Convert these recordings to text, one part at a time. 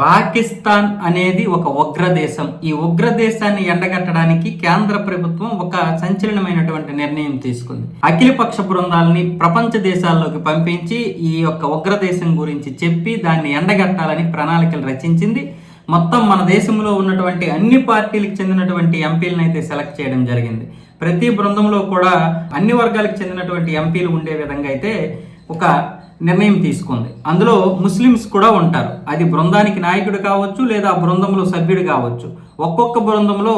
పాకిస్తాన్ అనేది ఒక ఉగ్ర దేశం ఈ ఉగ్ర దేశాన్ని ఎండగట్టడానికి కేంద్ర ప్రభుత్వం ఒక సంచలనమైనటువంటి నిర్ణయం తీసుకుంది. అఖిలపక్ష బృందాలని ప్రపంచ దేశాల్లోకి పంపించి ఈ యొక్క ఉగ్ర దేశం గురించి చెప్పి దాన్ని ఎండగట్టాలని ప్రణాళికలు రచించింది. మొత్తం మన దేశంలో ఉన్నటువంటి అన్ని పార్టీలకు చెందినటువంటి ఎంపీలను అయితే సెలెక్ట్ చేయడం జరిగింది. ప్రతి బృందంలో కూడా అన్ని వర్గాలకు చెందినటువంటి ఎంపీలు ఉండే విధంగా అయితే ఒక నిర్ణయం తీసుకుంది. అందులో ముస్లిమ్స్ కూడా ఉంటారు. అది బృందానికి నాయకుడు కావచ్చు లేదా బృందంలో సభ్యుడు కావచ్చు. ఒక్కొక్క బృందంలో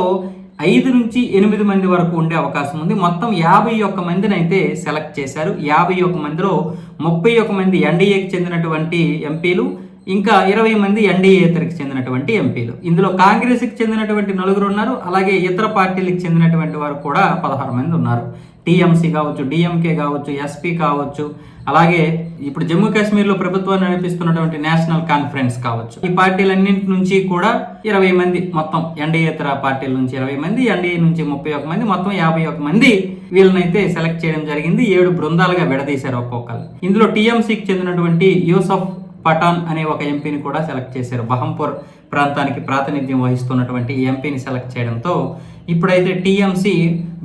ఐదు నుంచి ఎనిమిది మంది వరకు ఉండే అవకాశం ఉంది. మొత్తం యాభై ఒక్క మందిని అయితే సెలెక్ట్ చేశారు. యాభై ఒక్క మందిలో ముప్పై ఒక్క మంది ఎన్డీఏకి చెందినటువంటి ఎంపీలు ఇంకా ఇరవై మంది ఎన్డీఏతరికి చెందినటువంటి ఎంపీలు. ఇందులో కాంగ్రెస్కి చెందినటువంటి నలుగురు ఉన్నారు. అలాగే ఇతర పార్టీలకు చెందినటువంటి వారు కూడా పదహారు మంది ఉన్నారు. టీఎంసీ కావచ్చు డిఎంకే కావచ్చు ఎస్పీ కావచ్చు అలాగే ఇప్పుడు జమ్మూ కాశ్మీర్లో ప్రభుత్వాన్ని నడిపిస్తున్నటువంటి నేషనల్ కాన్ఫరెన్స్ కావచ్చు. ఈ పార్టీలన్నింటి నుంచి కూడా ఇరవై మంది మొత్తం ఎన్డీఏతర పార్టీల నుంచి ఇరవై మంది ఎన్డీఏ నుంచి ముప్పై ఒక మంది మొత్తం యాభై ఒక మంది వీళ్ళనైతే సెలెక్ట్ చేయడం జరిగింది. ఏడు బృందాలుగా విడదీశారు ఒక్కొక్కరు ఇందులో టీఎంసీకి చెందినటువంటి యూసఫ్ పఠాన్ అనే ఒక ఎంపీని కూడా సెలెక్ట్ చేశారు. బహంపూర్ ప్రాంతానికి ప్రాతినిధ్యం వహిస్తున్నటువంటి ఈ ఎంపీని సెలెక్ట్ చేయడంతో ఇప్పుడైతే టీఎంసీ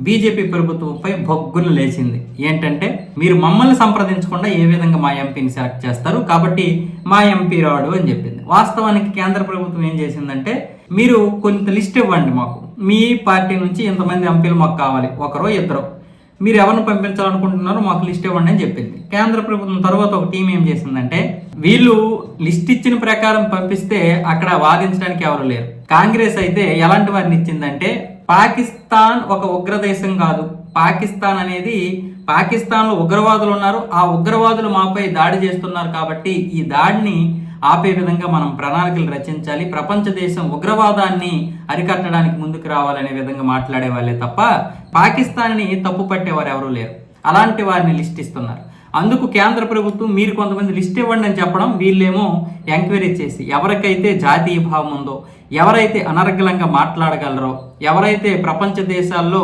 బీజేపీ ప్రభుత్వంపై బొగ్గులు లేచింది. ఏంటంటే మీరు మమ్మల్ని సంప్రదించకుండా ఏ విధంగా మా ఎంపీని సెలెక్ట్ చేస్తారు? కాబట్టి మా ఎంపీ రాడు అని చెప్పింది. వాస్తవానికి కేంద్ర ప్రభుత్వం ఏం చేసిందంటే మీరు కొంత లిస్ట్ ఇవ్వండి మాకు. మీ పార్టీ నుంచి ఇంతమంది ఎంపీలు మాకు కావాలి. ఒకరో ఇద్దరు. మీరు ఎవరిని పంపించాలనుకుంటున్నారో మాకు లిస్ట్ ఇవ్వండి అని చెప్పింది. కేంద్ర ప్రభుత్వం తర్వాత ఒక టీం ఏం చేసిందంటే వీళ్ళు లిస్ట్ ఇచ్చిన ప్రకారం పంపిస్తే అక్కడ వాదించడానికి ఎవరు లేరు. కాంగ్రెస్ అయితే ఎలాంటి వారిని ఇచ్చిందంటే పాకిస్తాన్ ఒక ఉగ్ర దేశం కాదు. పాకిస్తాన్ అనేది పాకిస్తాన్లో ఉగ్రవాదులు ఉన్నారు. ఆ ఉగ్రవాదులు మాపై దాడి చేస్తున్నారు కాబట్టి ఈ దాడిని ఆపే విధంగా మనం ప్రణాళికలు రచించాలి. ప్రపంచ దేశం ఉగ్రవాదాన్ని అరికట్టడానికి ముందుకు రావాలనే విధంగా మాట్లాడే వాళ్ళే తప్ప పాకిస్తాన్ని తప్పు పట్టేవారు ఎవరూ లేరు. అలాంటి వారిని లిస్ట్ ఇస్తున్నారు. అందుకు కేంద్ర ప్రభుత్వం మీరు కొంతమంది లిస్ట్ ఇవ్వండి అని చెప్పడం వీళ్ళేమో ఎంక్వైరీ చేసి ఎవరికైతే జాతీయ భావం ఉందో ఎవరైతే అనర్గళంగా మాట్లాడగలరో ఎవరైతే ప్రపంచ దేశాల్లో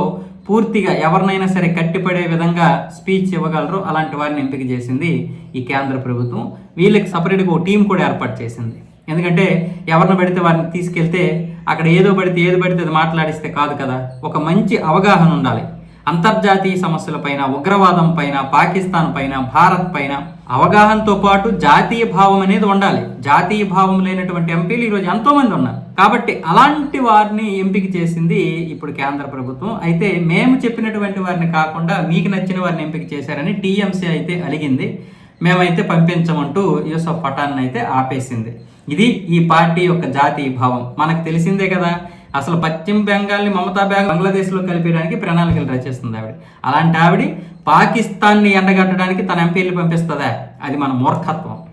పూర్తిగా ఎవరినైనా సరే కట్టిపడే విధంగా స్పీచ్ ఇవ్వగలరో అలాంటి వారిని ఎంపిక చేసింది ఈ కేంద్ర ప్రభుత్వం. వీళ్ళకి సపరేట్గా ఒక టీం కూడా ఏర్పాటు చేసింది. ఎందుకంటే ఎవరిని పెడితే వారిని తీసుకెళ్తే అక్కడ ఏదో పడితే ఏది పడితే అది మాట్లాడిస్తే కాదు కదా. ఒక మంచి అవగాహన ఉండాలి. అంతర్జాతీయ సమస్యలపైన ఉగ్రవాదం పైన పాకిస్తాన్ పైన భారత్ పైన అవగాహనతో పాటు జాతీయ భావం అనేది ఉండాలి. జాతీయ భావం లేనటువంటి ఎంపీలు ఈరోజు ఎంతోమంది ఉన్నారు. కాబట్టి అలాంటి వారిని ఎంపిక చేసింది ఇప్పుడు కేంద్ర ప్రభుత్వం. అయితే మేము చెప్పినటువంటి వారిని కాకుండా మీకు నచ్చిన వారిని ఎంపిక చేశారని టీఎంసీ అయితే అలిగింది. మేమైతే పంపించమంటూ యూసఫ్ పఠాన్ అయితే ఆపేసింది. ఇది ఈ పార్టీ యొక్క జాతీయ భావం. మనకు తెలిసిందే కదా అసలు పశ్చిమ బెంగాల్ని మమతా బెంగాల్ బంగ్లాదేశ్లో కలిపేయడానికి ప్రణాళికలు రచిస్తుంది ఆవిడ. అలాంటి ఆవిడ పాకిస్తాన్ని ఎండగట్టడానికి తన ఎంపీలు పంపిస్తుందా? అది మన మూర్ఖత్వం.